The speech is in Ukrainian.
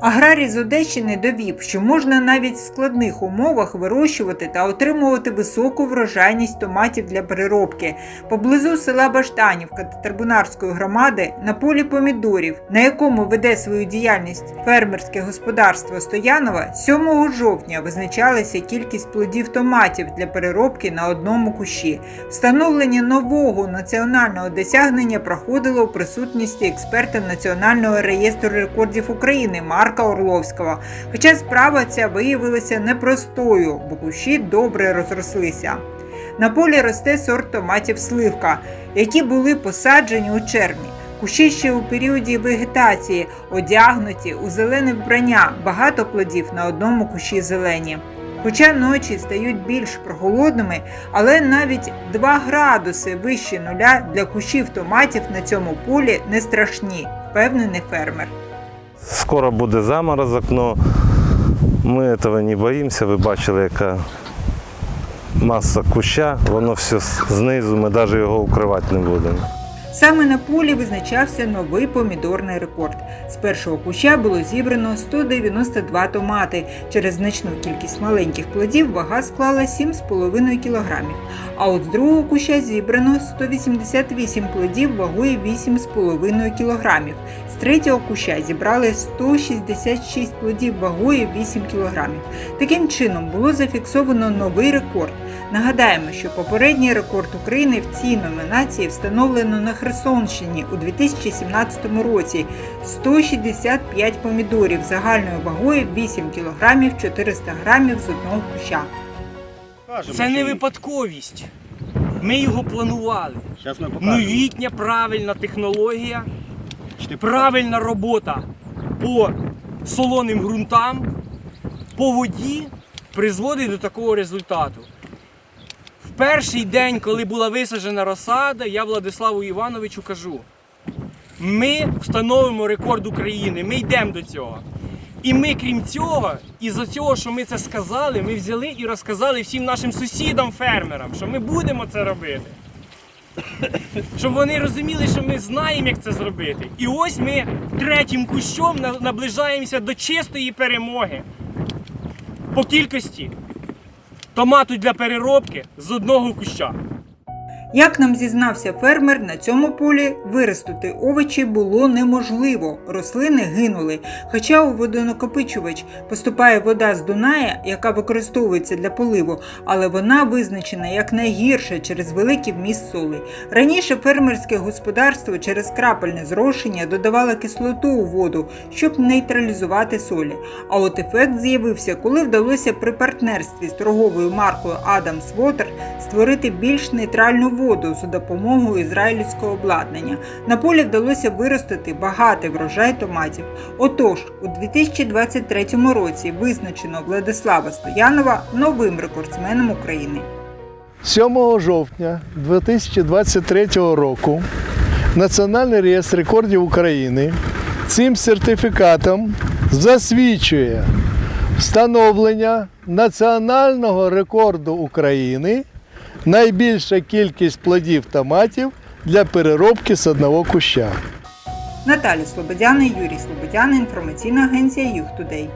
Аграрій з Одещини довів, що можна навіть в складних умовах вирощувати та отримувати високу врожайність томатів для переробки. Поблизу села Баштанівка та Тарбунарської громади на полі помідорів, на якому веде свою діяльність фермерське господарство Стоянова, 7 жовтня визначалася кількість плодів томатів для переробки на одному кущі. Встановлення нового національного досягнення проходило у присутності експерта Національного реєстру рекордів України Марка Орловського. Хоча справа ця виявилася непростою, бо кущі добре розрослися. На полі росте сорт томатів сливка, які були посаджені у червні. Кущі ще у періоді вегетації, одягнуті у зелене вбрання, багато плодів на одному кущі зелені. Хоча ночі стають більш прохолодними, але навіть 2 градуси вище нуля для кущів томатів на цьому полі не страшні, впевнений фермер. Скоро буде заморозок, але ми цього не боїмося. Ви бачили, яка маса куща, воно все знизу, ми навіть його укривати не будемо. Саме на полі визначався новий помідорний рекорд. З першого куща було зібрано 192 томати. Через значну кількість маленьких плодів вага склала 7,5 кг. А от з другого куща зібрано 188 плодів вагою 8,5 кг. З третього куща зібрали 166 плодів вагою 8 кг. Таким чином було зафіксовано новий рекорд. Нагадаємо, що попередній рекорд України в цій номінації встановлено на Херсонщині у 2017 році 165 помідорів загальною вагою 8 кг 400 грамів з одного куща. Це не випадковість. Ми його планували. Новітня правильна технологія, правильна робота по солоним ґрунтам, по воді призводить до такого результату. Перший день, коли була висаджена розсада, я Владиславу Івановичу кажу: ми встановимо рекорд України, ми йдемо до цього. І ми, крім цього, із-за цього, що ми це сказали, ми взяли і розказали всім нашим сусідам, фермерам, що ми будемо це робити. Щоб вони розуміли, що ми знаємо, як це зробити. І ось ми третім кущом наближаємося до чистої перемоги по кількості томату для переробки з одного куща. Як нам зізнався фермер, на цьому полі виростити овочі було неможливо, рослини гинули. Хоча у водонакопичувач поступає вода з Дуная, яка використовується для поливу, але вона визначена як найгірша через великий вміст соли. Раніше фермерське господарство через крапельне зрошення додавало кислоту у воду, щоб нейтралізувати солі. А от ефект з'явився, коли вдалося при партнерстві з торговою маркою Adams Water створити більш нейтральну воду за допомогою ізраїльського обладнання. На полі вдалося виростити багатий врожай томатів. Отож, у 2023 році визначено Владислава Стоянова новим рекордсменом України. 7 жовтня 2023 року Національний реєстр рекордів України цим сертифікатом засвідчує встановлення національного рекорду України найбільша кількість плодів томатів для переробки з одного куща. Наталя Слободяна, Юрій Слободяна, інформаційна агенція Юг Тудей.